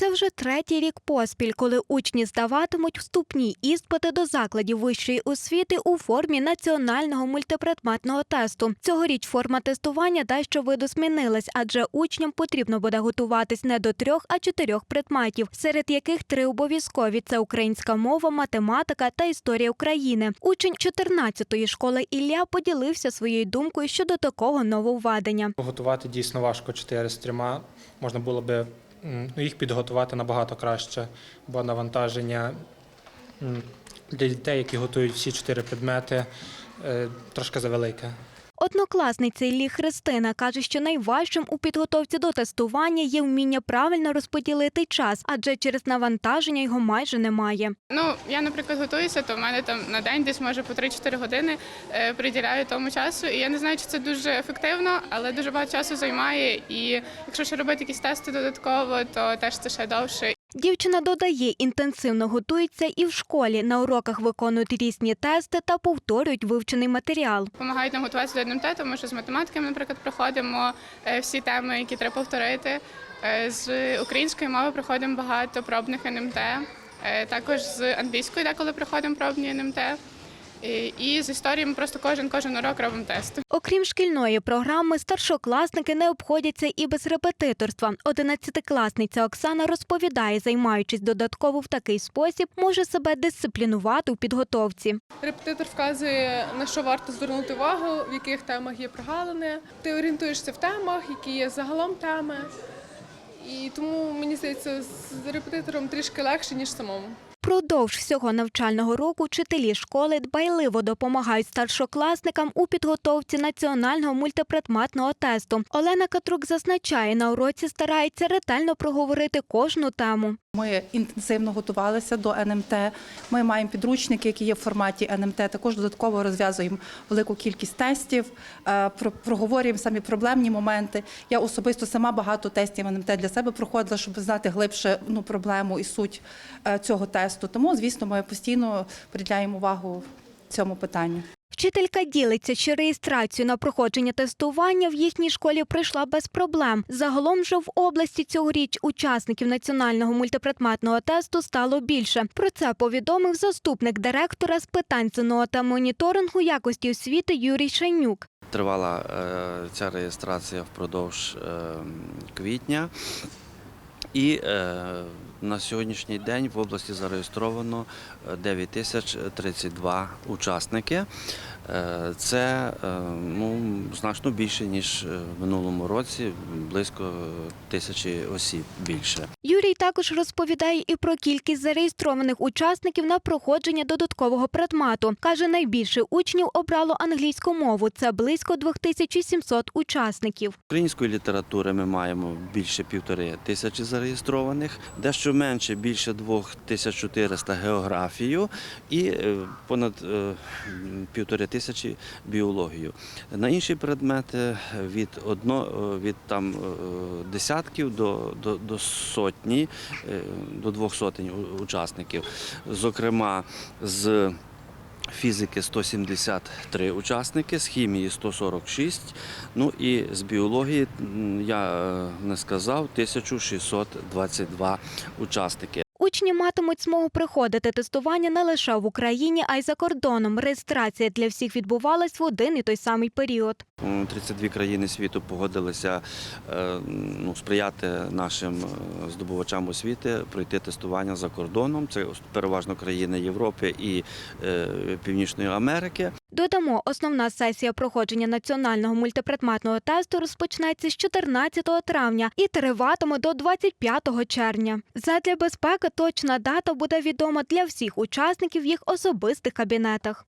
Це вже третій рік поспіль, коли учні здаватимуть вступні іспити до закладів вищої освіти у формі національного мультипредметного тесту. Цьогоріч форма тестування дещо видосмінилась, адже учням потрібно буде готуватись не до трьох, а чотирьох предметів, серед яких три обов'язкові це українська мова, математика та історія України. Учень 14-ї школи Ілля поділився своєю думкою щодо такого нововведення. Готувати дійсно важко чотири з трьома. Можна було би їх підготувати набагато краще, бо навантаження для дітей, які готують всі чотири предмети, е, трошки завелике. Однокласниця Іллі Христина каже, що найважчим у підготовці до тестування є вміння правильно розподілити час, адже через навантаження його майже немає. Ну, я, наприклад, готуюся, то в мене там на день десь може по 3-4 години е, приділяю тому часу. І я не знаю, чи це дуже ефективно, але дуже багато часу займає. І якщо ще робити якісь тести додатково, то теж це ще довше. Дівчина додає, інтенсивно готується і в школі. На уроках виконують різні тести та повторюють вивчений матеріал. Помагають нам готуватися до НМТ, тому що з математиками, наприклад, проходимо е, всі теми, які треба повторити. Е, З української мови проходимо багато пробних НМТ. Е, Також з англійської деколи проходимо пробні НМТ. І- з історії ми просто кожен кожен урок робимо тести. Окрім шкільної програми, старшокласники не обходяться і без репетиторства. Одинадцятикласниця Оксана розповідає, займаючись додатково в такий спосіб, може себе дисциплінувати у підготовці. Репетитор вказує, на що варто звернути увагу, в яких темах є прогалини. Ти орієнтуєшся в темах, які є загалом теми. І тому мені здається, з репетитором трішки легше, ніж самому. Продовж всього навчального року вчителі школи дбайливо допомагають старшокласникам у підготовці національного мультипредметного тесту. Олена Катрук зазначає, на уроці старається ретельно проговорити кожну тему. Ми інтенсивно готувалися до НМТ. Ми маємо підручники, які є в форматі НМТ. Також додатково розв'язуємо велику кількість тестів, е, про- проговорюємо самі проблемні моменти. Я особисто сама багато тестів НМТ для себе проходила, щоб знати глибше ну, проблему і суть е, цього тесту. Тому, звісно, ми постійно приділяємо увагу цьому питанню. Вчителька ділиться, що реєстрацію на проходження тестування в їхній школі пройшла без проблем. Загалом же в області цьогоріч учасників національного мультипредметного тесту стало більше. Про це повідомив заступник директора з питань ЗНО та моніторингу якості освіти Юрій Шайнюк. Тривала е, ця реєстрація впродовж е, квітня. І е, на сьогоднішній день в області зареєстровано е, 9 тисяч 32 учасники. Е, Це е, ну, значно більше, ніж е, в минулому році, близько тисячі осіб більше. Юрій також розповідає і про кількість зареєстрованих учасників на проходження додаткового предмету. Каже, найбільше учнів обрало англійську мову. Це близько 2700 учасників. Української літератури ми маємо більше півтори тисячі зареєстрованих, дещо менше більше 2400 географію і е, понад е, півтори тисячі біологію. На інші предмети від одно, е, від там десятків до, до, до сотні, до двох сотень учасників. Зокрема, з Фізики 173 учасники, з хімії 146, ну і з біології я е, не сказав 1622 учасники. Учні матимуть змогу приходити тестування не лише в Україні, а й за кордоном. Реєстрація для всіх відбувалась в один і той самий період. М, 32 країни світу погодилися е, ну, сприяти нашим е, здобувачам освіти пройти тестування за кордоном. Це переважно країни Європи і е, Північної Америки. Додамо, основна сесія проходження національного мультипредметного тесту розпочнеться з 14 травня і триватиме до 25 червня. Задля безпеки точна дата буде відома для всіх учасників в їх особистих кабінетах.